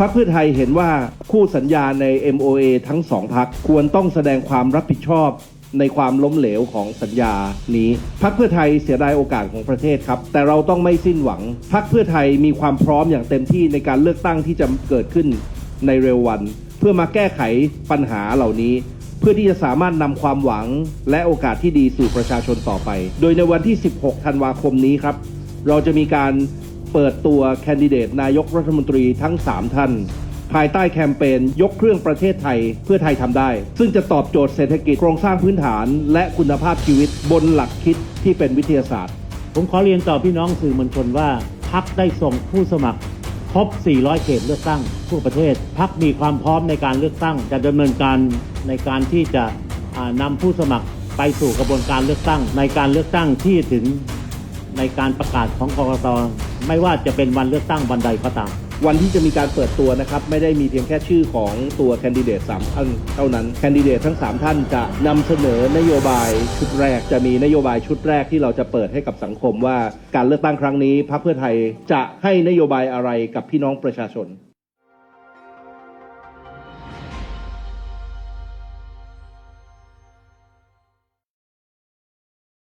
พรรคเพื่อไทยเห็นว่าคู่สัญญาใน MOA ทั้งสองพรรคควรต้องแสดงความรับผิดชอบในความล้มเหลวของสัญญานี้พรรคเพื่อไทยเสียดายโอกาสของประเทศครับ แต่เราต้องไม่สิ้นหวังพรรคเพื่อไทยมีความพร้อมอย่างเต็มที่ในการเลือกตั้งที่จะเกิดขึ้นในเร็ววัน เพื่อมาแก้ไขปัญหาเหล่านี้ เพื่อที่จะสามารถนำความหวังและโอกาสที่ดีสู่ประชาชนต่อไป โดยในวันที่ 16 ธันวาคมนี้ครับ เราจะมีการ เปิดตัวแคนดิเดตนายกรัฐมนตรีทั้ง 3 ท่าน ภายใต้แคมเปญยกเครื่องประเทศไทยเพื่อไทยทำได้ ซึ่งจะตอบโจทย์เศรษฐกิจโครงสร้างพื้นฐาน และคุณภาพชีวิตบนหลักคิดที่เป็นวิทยาศาสตร์ ผมขอเรียนต่อพี่น้องสื่อมวลชนว่าพักได้ส่งผู้สมัครครบ 400 เขตเลือกตั้งทั่วประเทศ พักมีความพร้อมในการเลือกตั้ง จะดำเนินการในการที่จะอ่านำผู้สมัครไปสู่กระบวนการเลือกตั้ง ในการเลือกตั้งที่ถึงในการประกาศของกรกต ไม่ว่าจะเป็นวันเลือกตั้งวันใดก็ตาม วันที่จะมีการเปิดตัวนะครับ ไม่ได้มีเพียงแค่ชื่อของตัวแคนดิเดต3ท่านเท่านั้น แคนดิเดตทั้ง 3 ท่านจะนำเสนอนโยบายชุดแรก จะมีนโยบายชุดแรกที่เราจะเปิดให้กับสังคมว่า การเลือกตั้งครั้งนี้พรรคเพื่อไทยจะให้นโยบายอะไรกับพี่น้องประชาชน